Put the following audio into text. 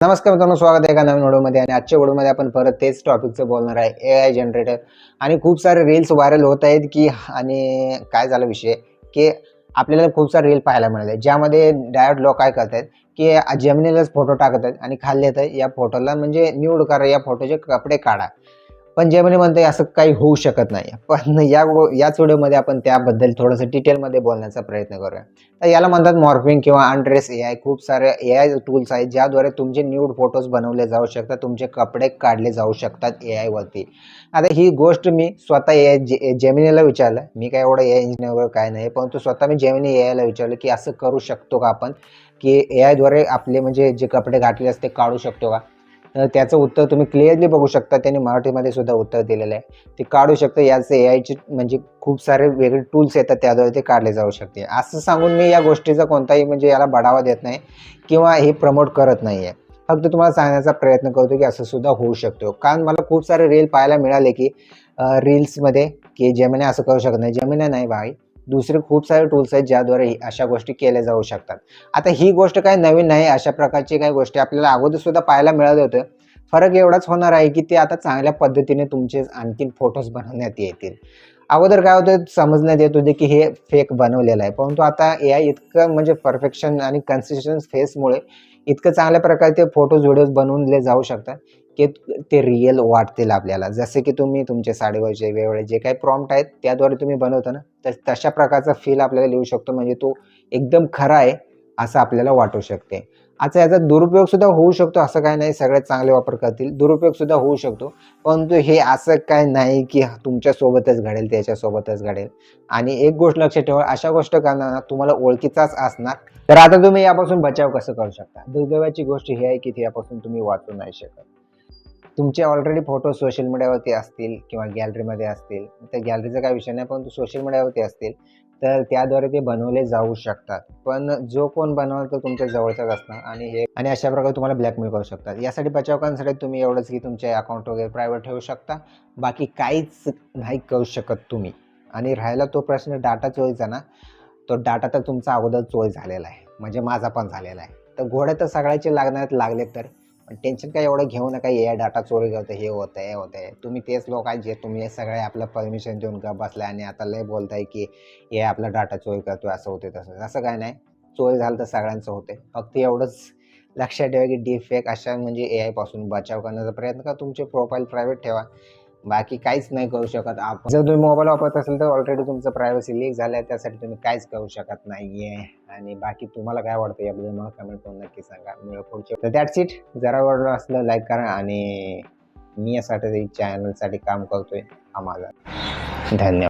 नमस्कार मित्रांनो स्वागत आहे एका नवीन व्हिडिओमध्ये आणि आजच्या व्हिडिओमध्ये आपण परत तेच टॉपिकचं बोलणार आहे ए आय जनरेटर आणि खूप सारे रील्स व्हायरल होत आहेत की आणि काय झाला विषय? की आपल्याला खूप सारे रील पाहायला मिळाले ज्यामध्ये डायरेक्ट लोक काय करतात की जमिनीलाच फोटो टाकत आहेत आणि खाली येतं या फोटोला म्हणजे निवड करा या फोटोचे कपडे काढा. पण जेमिनी म्हणते असं काही होऊ शकत नाही. पण या याच व्हिडिओमध्ये आपण त्याबद्दल थोडंसं डिटेलमध्ये बोलण्याचा प्रयत्न करूया. तर याला म्हणतात मॉर्फिंग किंवा अनड्रेस ए आय खूप सारे ए आय टूल्स आहेत ज्याद्वारे तुमचे न्यूड फोटोज बनवले जाऊ शकतात तुमचे कपडे काढले जाऊ शकतात ए आयवरती आता ही गोष्ट मी स्वतः ए आय जे जेमिनीला विचारलं. मी काय एवढं ए आय इंजिनियर वगैरे काय नाही परंतु स्वतः मी जेमिनी ए आयला विचारलं की असं करू शकतो का आपण? की ए आयद्वारे आपले म्हणजे जे कपडे घातले असते काढू शकतो का? तर त्याचं उत्तर तुम्ही क्लिअरली बघू शकता. त्यांनी मराठीमध्ये सुद्धा उत्तर दिलेलं आहे. ते काढू शकतं. याचे ए आयचे म्हणजे खूप सारे वेगळे टूल्स येतात. त्याद्वारे ते काढले जाऊ शकते. असं सांगून मी या गोष्टीचा कोणताही म्हणजे याला बढावा देत नाही किंवा हे प्रमोट करत नाही आहे. फक्त तुम्हाला सांगण्याचा प्रयत्न करतो की असं सुद्धा होऊ शकतो. कारण मला खूप सारे रील पाहायला मिळाले की रील्समध्ये की जेमिना असं करू शकत नाही. जेमिना नाही भाई दुसरे खूप सारे टूल्स आहेत ज्याद्वारे अशा गोष्टी केल्या जाऊ शकतात. आता ही गोष्ट काही नवीन नाही अशा प्रकारची काही गोष्टी आपल्याला अगोदर सुद्धा पाहायला मिळालं होतं. फरक एवढाच होणार आहे की ते आता चांगल्या पद्धतीने तुमचे आणखीन फोटोज बनवण्यात येतील. अगोदर काय होतं समजण्यात येत होते की हे फेक बनवलेलं आहे. परंतु आता ए आय इतकं म्हणजे परफेक्शन आणि कन्सिस्टन्स फेसमुळे इतकं चांगल्या प्रकारे ते फोटोज व्हिडिओज बनवले जाऊ शकतात की ते रिअल वाटतील आपल्याला. जसे की तुम्ही तुमचे साडेवरचे वेगवेगळे जे काही प्रॉम्प्ट आहेत त्याद्वारे तुम्ही बनवता ना तर तशा प्रकारचा फील आपल्याला लिहू शकतो. म्हणजे तो एकदम खरा आहे. असं आपल्याला वाटू शकते. आता याचा दुरुपयोग सुद्धा होऊ शकतो असं काय नाही. सगळ्यात चांगले वापर करतील. दुरुपयोग सुद्धा होऊ शकतो. परंतु हे असं काय नाही की तुमच्यासोबतच घडेल त्याच्यासोबतच घडेल. आणि एक गोष्ट लक्षात ठेवा अशा गोष्ट करताना तुम्हाला ओळखीचाच असणार. तर आता तुम्ही यापासून बचाव कसं करू शकता? दुर्दैवाची गोष्ट ही आहे की ते यापासून तुम्ही वाचू नाही शकत. तुमचे ऑलरेडी फोटो सोशल मीडियावरती असतील किंवा गॅलरीमध्ये असतील. तर गॅलरीचा काय विषय नाही परंतु सोशल मीडियावरती असतील. तर त्याद्वारे ते बनवले जाऊ शकतात. पण जो कोण बनवलं तो तुमच्या जवळचाच असणार आणि हे आणि अशा प्रकारे तुम्हाला ब्लॅकमेल करू शकतात. यासाठी बचाव करण्यासाठी तुम्ही एवढंच की तुमचे अकाउंट वगैरे प्रायव्हेट ठेवू शकता. बाकी काहीच नाही करू शकत तुम्ही. आणि राहिला तो प्रश्न डाटा चोरीचा ना तो डाटा तर तुमचा अगोदर चोरी झालेला आहे. म्हणजे माझा पण झालेला आहे. तर घोडे तर सगळ्याचे लागणार लागले तर? पण टेन्शन काय एवढं घेऊ नका हे डाटा चोरी करतं हे होतं हे होतं आहे तुम्ही तेच लोक आहेत जे तुम्ही हे सगळे आपलं परमिशन देऊन का बसलाय आणि आता लय बोलताय की हे आपला डाटा चोरी करतो असं होते तसं असं काय नाही. चोरी झालं तर सगळ्यांचं होते फक्त एवढंच लक्षात ठेवा की डीफेक अशा म्हणजे ए आयपासून बचाव करण्याचा प्रयत्न करा. तुमचे प्रोफाईल प्रायव्हेट ठेवा. बाकी काहीच नाही करू शकत. आपण जर तुम्ही मोबाईल वापरत असेल तर ऑलरेडी तुमचं प्रायव्हसी लीक झालं आहे त्यासाठी तुम्ही काहीच करू शकत नाहीये. आणि बाकी तुम्हाला काय वाटतं याबद्दल मला कमेंट करून नक्की सांगा. मी पुढचे तर दॅट्स इट जरा आवडलं असलं लाईक करा आणि मी यासाठी चॅनलसाठी काम करतोय. आम्हाला धन्यवाद.